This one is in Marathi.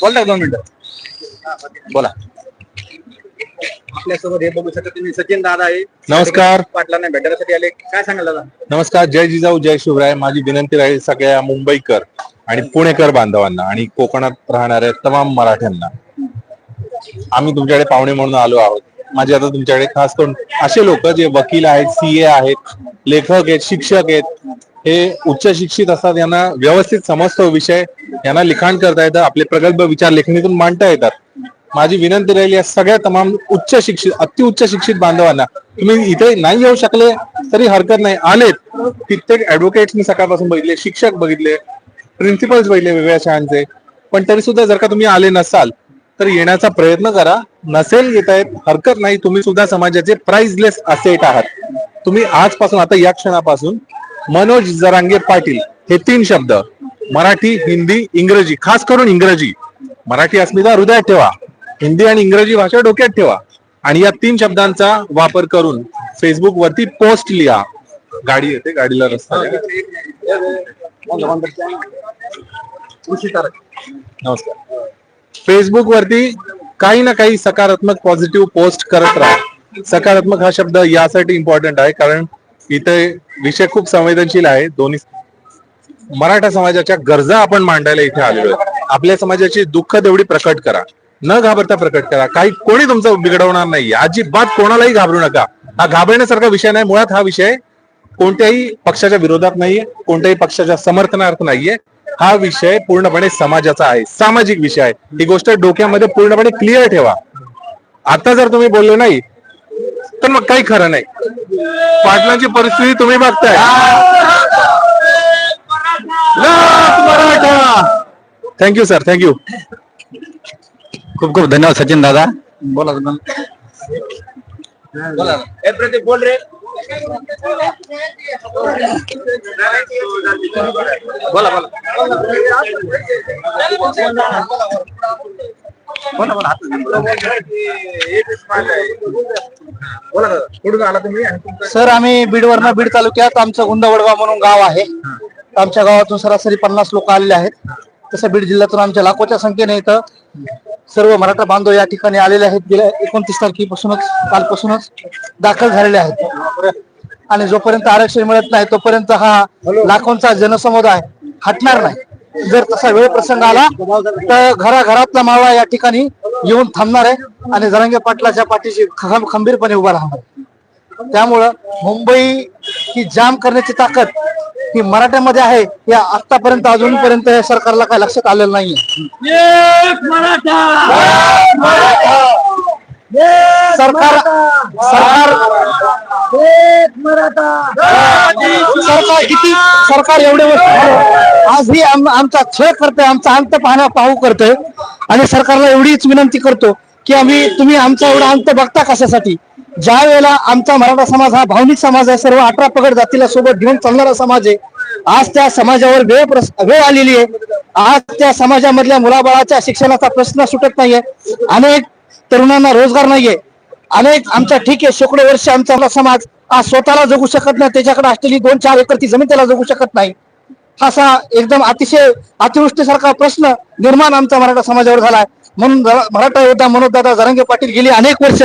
बोलता दोन मिनिटं. बोला. आपल्यासोबत हे बघू शकता तुम्ही. सचिन दादा आहे. नमस्कार. पाटलांना भेटण्यासाठी आले. काय सांगाल दादा? नमस्कार. जय जिजाऊ जय शिवराय. माझी विनंती राहील सगळ्या मुंबईकर आणि पुणेकर बांधवांना आणि कोकणात राहणाऱ्या तमाम मराठ्यांना. आम्ही तुमच्याकडे पाहुणे म्हणून आलो आहोत. माझे आता तुमच्याकडे खास करून असे लोक जे वकील आहेत सीए आहेत लेखक आहेत शिक्षक आहेत हे उच्च शिक्षित असतात यांना व्यवस्थित समजतो विषय यांना लिखाण करता येतं आपले प्रगल्भ विचार लेखणीतून मांडता येतात. माझी विनंती राहील या सगळ्या तमाम उच्च शिक्षित अतिउच्च शिक्षित बांधवांना तुम्ही इथे नाही येऊ शकले तरी हरकत नाही. आलेत कित्येक ऍडव्होकेट्स मी सकाळपासून बघितले शिक्षक बघितले प्रिन्सिपल्स बघितले वेगवेगळ्या शाळांचे पण तरी सुद्धा जर का तुम्ही आले नसाल तर येण्याचा प्रयत्न करा. नसेल येत आहेत हरकत नाही तुम्ही सुद्धा समाजाचे प्राइसलेस असेट आहात. तुम्ही आजपासून आता या क्षणापासून मनोज जरांगे पाटील हे तीन शब्द. मराठी हिंदी इंग्रजी खास करून इंग्रजी. मराठी अस्मिता हृदयात ठेवा. हिंदी आणि इंग्रजी भाषा डोक्यात ठेवा. आणि या तीन शब्दांचा वापर करून फेसबुक वरती पोस्ट लिहा. गाडी येते गाडीला रस्ता नमस्कार. फेसबुक वरती काही ना काही सकारात्मक पॉझिटिव्ह पोस्ट करत राहा. सकारात्मक हा शब्द यासाठी इम्पॉर्टंट आहे कारण इथे विषय खूप संवेदनशील आहे. दोन्ही मराठा समाजाच्या गरजा आपण मांडायला इथे आलेलो आहे आपल्या समाजाची दुःख तेवढी प्रकट करा. न घाबरता प्रकट करा. काही कोणी तुमचं बिघडवणार नाही. अजिबात कोणालाही घाबरू नका. हा घाबरण्यासारखा विषय नाही. मुळात हा विषय कोणत्याही पक्षाच्या विरोधात नाहीये. कोणत्याही पक्षाच्या समर्थनार्थ नाहीये. हा विषय पूर्णपणे समाजाचा आहे. सामाजिक विषय आहे. ही गोष्ट डोक्यामध्ये पूर्णपणे क्लिअर ठेवा. आता जर तुम्ही बोललो नाही तर मग काही खरं नाही. पाटलांची परिस्थिती तुम्ही बघताय. मराठा. थँक्यू सर थँक्यू खूप खूप धन्यवाद सचिन दादा. बोला बोला. बोल रे. बोला बोला. बोला बोला. बोला दादा. कुठून आला तुम्ही? आणि तुमचं? सर आम्ही बीडवरनं बीड तालुक्यात आमचं गुंदवडगाव म्हणून गाव आहे. आमच्या गावातून सरासरी पन्नास लोक आलेले आहेत. तसं बीड जिल्ह्यातून आमच्या लाखोच्या संख्येने इथं सर्व मराठा बांधव या ठिकाणी आलेले आहेत. गेल्या एकोणतीस तारखेपासूनच कालपासूनच दाखल झालेले आहेत. आणि जोपर्यंत आरक्षण मिळत नाही तोपर्यंत हा लाखोंचा जनसमुदाय हटणार नाही. जर तसा वेळ प्रसंग आला तर घराघरातला मावळा या ठिकाणी येऊन थांबणार आहे आणि जरांगे पाटलाच्या पाठीशी खंबीरपणे उभा राहणार त्यामुळं मुंबई ही जाम करण्याची ताकद ही मराठ्यामध्ये आहे या आतापर्यंत अजूनपर्यंत या सरकारला काय लक्षात आलेलं नाहीये. सरकार सरकार सरकार किती? सरकार एवढे वर्ष आज ही आमचा छळ करतोय आमचा अंत पाहण्या पाहू करतोय. आणि सरकारला एवढीच विनंती करतो की आम्ही तुम्ही आमचा एवढा अंत बघता कशासाठी? ज्या वेळेला आमचा मराठा समाज हा भावनिक समाज आहे सर्व अठरा पगड जातीला सोबत घेऊन चालणारा समाज आहे आज त्या समाजावर वेळ प्रस- वेळ आलेली आहे. आज त्या समाजामधल्या मुलाबाळाच्या शिक्षणाचा प्रश्न सुटत नाहीये. अनेक तरुणांना रोजगार नाहीये. अनेक आमच्या ठीक आहे शेकडो वर्ष आमचा समाज आज स्वतःला जगू शकत नाही त्याच्याकडे असलेली दोन चार एकरची जमीन त्याला जगू शकत नाही. असा एकदम अतिशय अतिवृष्टीसारखा प्रश्न निर्माण आमचा मराठा समाजावर झालाय. म्हणून मराठा योद्धा मनोज दादा जरांगे पाटील गेली अनेक वर्ष